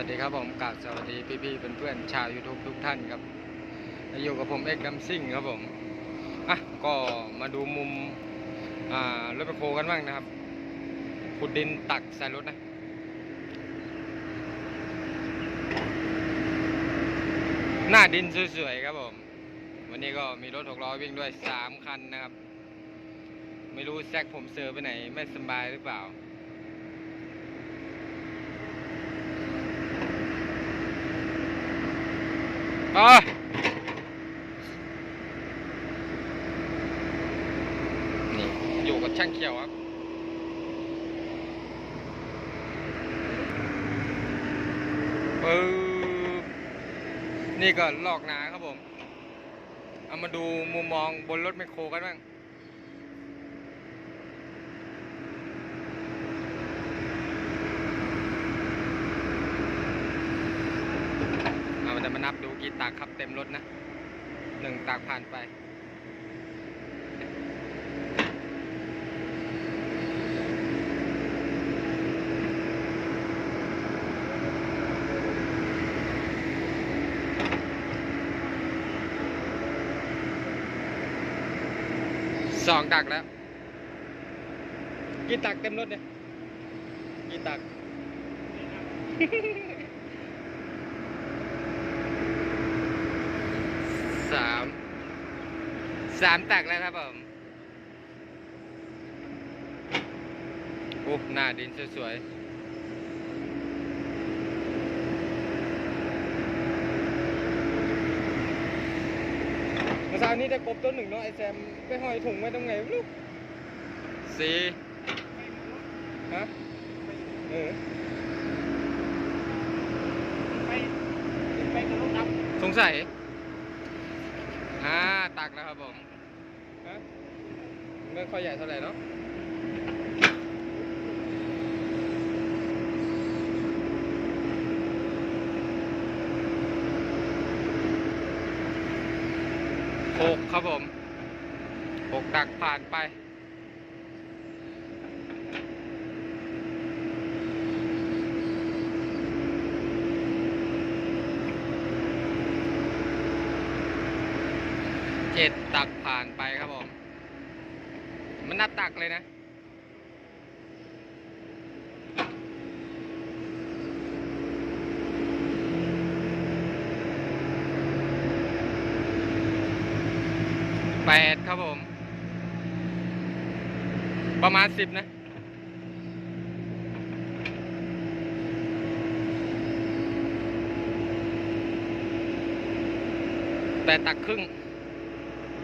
วัสดีครับผมกาบสวัสดีพี่ๆเพื่อนๆชาว YouTube ทุกท่านครับอยู่กับผมเอกดัมซิ่งครับผมอะก็มาดูมุมอ่ารถแบคโฮกันบ้างนะครับขุดดินตักใส่รถนะหน้าดินสวยๆครับผม วันนี้ก็มีรถหกล้อวิ่งด้วยสามคันนะครับ ไม่รู้แซกผมเซอร์ไปไหน ไม่สบายหรือเปล่า ไปนี่อยู่กับช่างเขียวครับปึ๊บนี่ก็ลอกนาครับผม เอามาดูมุมมองบนรถไมคโครกันบ้าง เอามันจะมานับดู กี่ตักครับเต็มรถนะหนึ่งตักผ่านไป สองตักแล้ว กี่ตักเต็มรถเนี่ย กี่ตัก สาม สามตักแล้วครับผมโอ้หน้าดินสวยๆเมื่อเช้านี้ได้กบต้นหนึ่งเนาะไอแซมไปห้อยถุงไว้ตรงไหนไม่รู้สี่ฮะเออไปไปกับรถดสงสัยอ่าตักแล้วครับผมฮะ ไม่ค่อยใหญ่เท่าไหร่เนาะหกครับผมหกตักผ่านไปเจ็ดตักผ่านไปครับผม นนับตักเลยนะ แปดครับผม ประมาณสิบนะแปดตักครึ่ง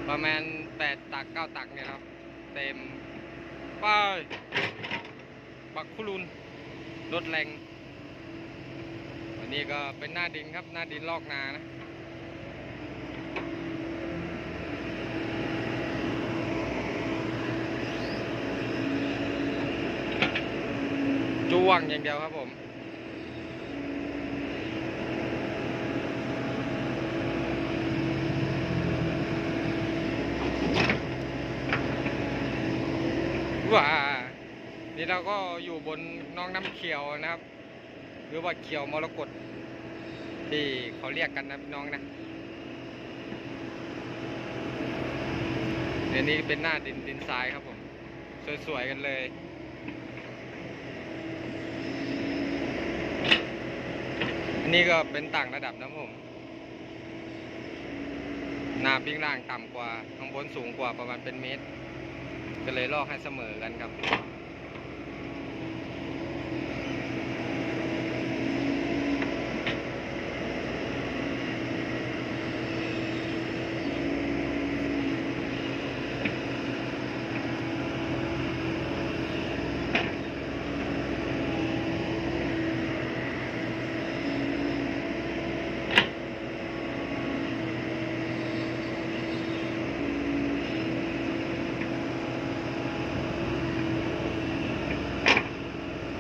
ประมาณแปดตักเก้าตักเนี่ยครับ เต็มไป้ายบักคุรุนรถแรงอันนี้ก็เป็นหน้าดินครับหน้าดินลอกนานะจ้วงอย่างเดียวครับผม ว้านี่เราก็อยู่บนน้องน้ำเขียวนะครับ หรือว่าเขียวมรกตที่เขาเรียกกันนะน้องนะเดี๋ยวนี้เป็นหน้าดินดินทรายครับผม สวยๆกันเลยอันนี้ก็เป็นต่างระดับนะผมน้ำปิ้งล่างต่ำกว่าข้างบนสูงกว่าประมาณเป็นเมตร ก็เลยลอกให้เสมอกันครับ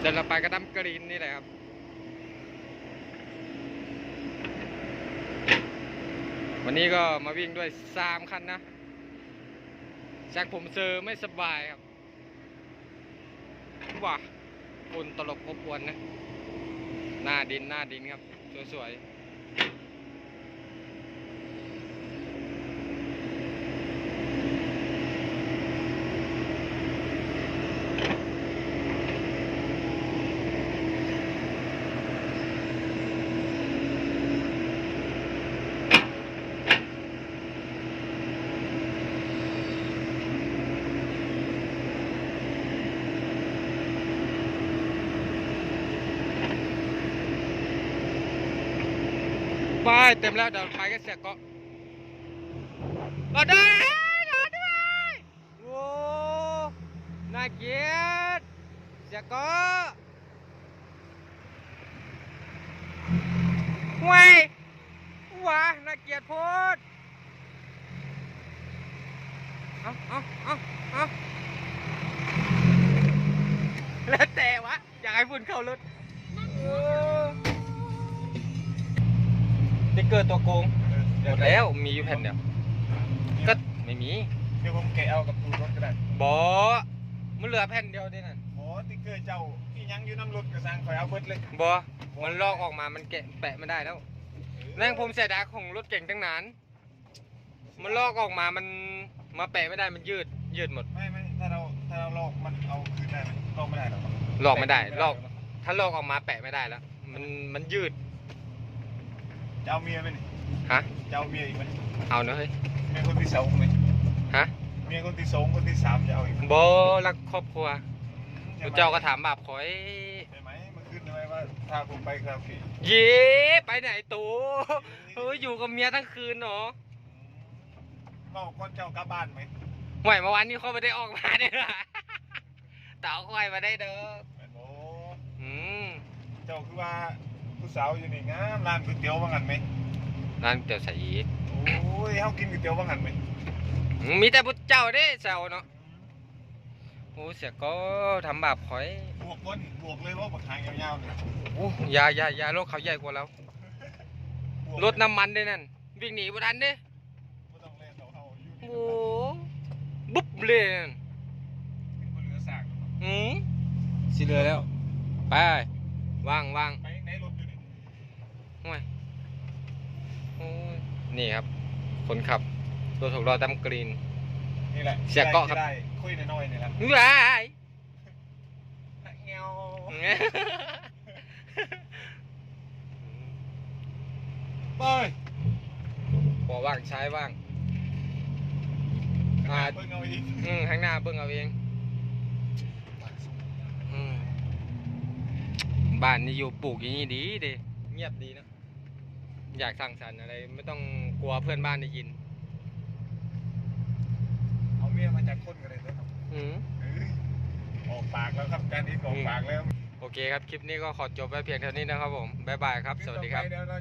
เดินเราไปกระดัมกรีนนี่แหละครับ วันนี้ก็มาวิ่งด้วยสามคันนะจากผมเซอร์ไม่สบายครับว้าฝุ่นตลบอบอวนนะ หน้าดินหน้าดินครับ สวยๆ ไปเต็มแล้วเดี๋ยวไปก็เสียกาะรอได้รอด้วยโว้น่าเกลียดเสียกาะห่วยว้าน่าเกลียดโพดเอาเอาเอาเอาแล้วแต่วะ อยากให้ฝุ่นเข้ารถ ติ๊กเกอร์ตัวโกงหมดแล้วมีอยู่แผ่นเดียวก็ไม่มีเดี๋ยวผมแกะเอากับตูรถก็ได้บอมันเหลือแผ่นเดียวนี่นั่นโอ้ติ๊กเกอร์เจ้าพี่ยังอยู่น้ำรถกระซังคอยเอาเบิดเลยบอมันลอกออกมามันแกะแปะไม่ได้แล้วแม่งผมเสียดายของรถเก่งตั้งนานมันลอกออกมามันมาแปะไม่ได้มันยืดยืดหมดไม่ไม่ถ้าเราถ้าเราลอกมันเอาคืนได้ไหมลอกไม่ได้หรอกลอกไม่ได้ลอกถ้าลอกออกมาแปะไม่ได้แล้ว มันมันยืด จะเอาเมียไหมนี่ฮะ จะเอาเมียอีกไหมเอาเนอะเฮ้ย เมียคนที่สองไหมฮะ เมียคนที่สองคนที่สามจะเอาอีกไหมบอรักครอบครัวใช่ไหมเจ้าก็ถามบาปขอยใช่ไหมเมื่อคืนทำไมว่าพาผมไปคาราโอเกะเย้ไปไหนตูเฮ้ยอยู่กับเมียทั้งคืนเนาะบอกคนเจ้ากลับบ้านไหมห่วยเมื่อวานนี้เขาไม่ได้ออกมาเนี่ยเต่าค่อยมาได้เด้อแม่นโอ้อืมเจ้าคือว่า ผู้สาวอยู่นี่งามร้านก๋วยเตี๋ยวว่างันไหมร้านเตี๋ยวใส่อีกโอ้ยเฮากินก๋วยเตี๋ยวว่างันไหมอืมมีแต่พุทธเจ้าเด้แซวเนาะโอ้เสียก็ทำบาปคอยบวกก้นบวกเลยว่าบักหางยาวๆเนี่ยโอ้อยาอยาอยารถเขาใหญ่กว่าเราบวกรถน้ำมันด้วยนั่นวิ่งหนีบ่ทันเด้บ่ต้องเล่นเฮาๆอยู่โอ้บุ๊บเลยนั่นนี่บ่เหลือซากอืมสิเหลือแล้ว ไปว่างว่าง ไปไหนรถอยู่นี่ ห่วยโอ้ย นี่ครับ คนขับรถหกล้อดำกรีน นี่แหละเสียเกาะครับ ได้คุยน้อยๆนี่แหละว้ายเงี้ยวไปพอว่างใช้ว่าง อ่า เพิ่งเอาอีกอืมข้างหน้าเบิ่งเอาเองอืมบ้านนี่อยู่ปลูกอย่างนี้ดีดีเงียบดีนะ อยากสร้างสรรค์อะไร ไม่ต้องกลัวเพื่อนบ้านได้ยิน เอาเมียมาจากคนกันเลยนะครับอืมเอ้ยออกปากแล้วครับการนี้ออกปากแล้วโอเคครับ คลิปนี้ก็ขอจบไว้เพียงเท่านี้นะครับผม บ๊ายบายครับ สวัสดีครับ เดี๋ยวเรา